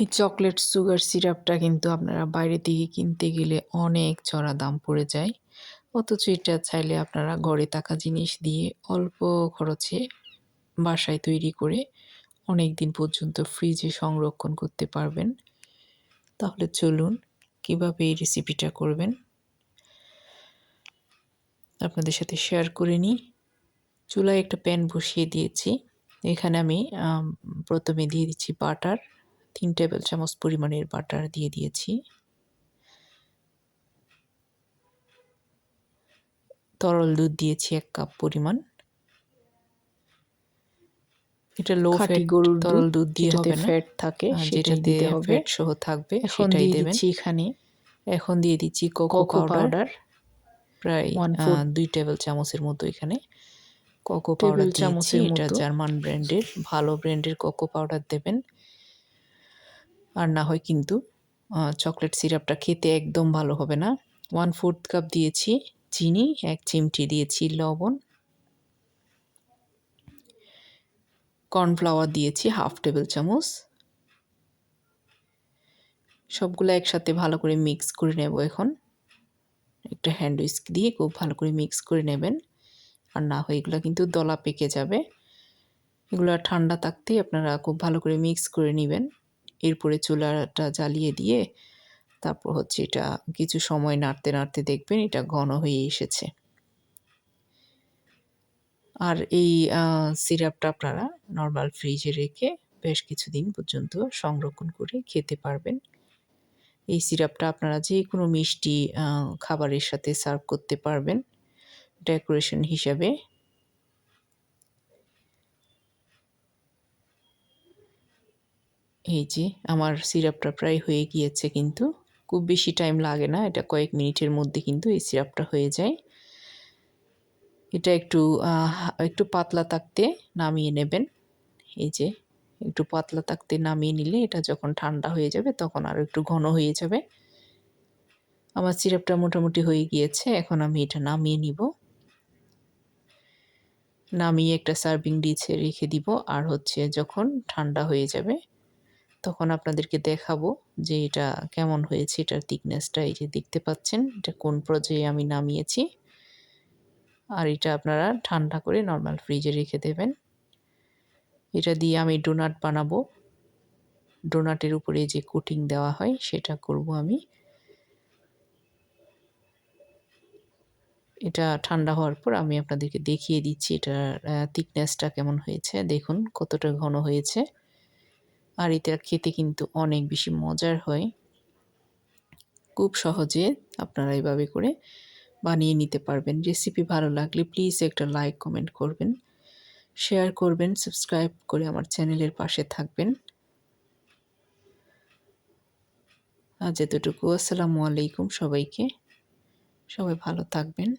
এই chocolate sugar সিরাপটা কিন্তু আপনারা বাইরে থেকে কিনতে গেলে অনেক চড়া দাম পড়ে যায়। অথচ এটা চাইলে আপনারা ঘরে থাকা জিনিস দিয়ে অল্প খরচে বাসায় তৈরি করে অনেক দিন পর্যন্ত ফ্রিজে সংরক্ষণ করতে পারবেন। তাহলে চলুন, কীভাবে এই রেসিপিটা করবেন? আপনাদের সাথে শেয়ার করে নিই। চুলায় একটা প্যান বসিয়ে দিয়েছি। এখানে আমি, প্রথমে দিয়ে দিচ্ছি বাটার। তিন টেবিল চামচ পরিমাণের বাটার দিয়ে দিয়েছি। তরল দুধ দিয়েছি এক কাপ পরিমাণ। এটা লো ফ্যাট গরুর তরল দুধ দিয়ে হবে না। ফ্যাট থাকে দিতে হবে। ফ্যাট সহ থাকবে সেটাই দেবেন। এখানে এখন দিয়ে দিচ্ছি কোকো পাউডার প্রায় দুই টেবিল চামচের মতো এখানে কোকো পাউডার চামচের এটা জার্মান ব্র্যান্ডের ভালো ব্র্যান্ডের কোকো পাউডার দেবেন। আর না হয় কিন্তু চকলেট সিরাপটা খেতে একদম ভালো হবে না। ওয়ান ফোর্থ কাপ দিয়েছি চিনি, এক চিমটি দিয়েছি লবণ। কর্নফ্লাওয়ার দিয়েছি হাফ টেবিল চামচ। সবগুলো একসাথে ভালো করে মিক্স করে নেব এখন। একটা হ্যান্ড উইস্ক দিয়ে খুব ভালো করে মিক্স করে নেবেন। আর না হয় এগুলো কিন্তু দলা পেকে যাবে। এগুলো ঠান্ডা থাকতেই আপনারা খুব ভালো করে মিক্স করে নেবেন। এরপরে চুলাটা জ্বালিয়ে দিয়ে তারপর হচ্ছে এটা কিছু সময় নাড়তে নাড়তে দেখবেন এটা ঘন হয়ে এসেছে। আর এই সিরাপটা আপনারা নর্মাল ফ্রিজে রেখে বেশ কিছুদিন পর্যন্ত সংরক্ষণ করে খেতে পারবেন। এই সিরাপটা আপনারা যে কোনো মিষ্টি খাবারের সাথে সার্ভ করতে পারবেন। ডেকোরেশন হিসাবে এই যে, আমার সিরাপটা প্রায় হয়ে গিয়েছে কিন্তু। খুব বেশি টাইম লাগে না, এটা কয়েক মিনিটের মধ্যে কিন্তু এই সিরাপটা হয়ে যায়। এটা একটু একটু পাতলা থাকতে নামিয়ে নেবেন। এই যে, একটু পাতলা থাকতে নামিয়ে নিলে এটা যখন ঠান্ডা হয়ে যাবে তখন আরও একটু ঘন হয়ে যাবে। আমার সিরাপটা মোটামুটি হয়ে গিয়েছে, এখন আমি এটা নামিয়ে নিব। নামিয়ে একটা সার্ভিং ডিশে রেখে দিব, আর হচ্ছে যখন ঠান্ডা হয়ে যাবে তখন আপনাদেরকে দেখাবো যে এটা কেমন হয়েছে, এটার থিকনেসটা এই যে দেখতে পাচ্ছেন, এটা কোন পর্যায়ে আমি নামিয়েছি। আর এটা আপনারা ঠান্ডা করে নর্মাল ফ্রিজে রেখে দেবেন। এটা দিয়ে আমি ডোনাট বানাবো। ডোনাটের উপরে যে কোটিং দেওয়া হয়, সেটা করব আমি। এটা ঠান্ডা হওয়ার পর আমি আপনাদেরকে দেখিয়ে দিচ্ছি এটার থিকনেসটা কেমন হয়েছে। দেখুন কতটা ঘন হয়েছে। আর এটা খেতে কিন্তু অনেক বেশি মজার হয়। খুব সহজে আপনারা এইভাবে করে বানিয়ে নিতে পারবেন। রেসিপি ভালো লাগলে প্লিজ একটা লাইক, কমেন্ট করবেন। শেয়ার করবেন, সাবস্ক্রাইব করে আমার চ্যানেলের পাশে থাকবেন। আজ এতটুকু। আসসালামু আলাইকুম সবাইকে। সবাই ভালো থাকবেন।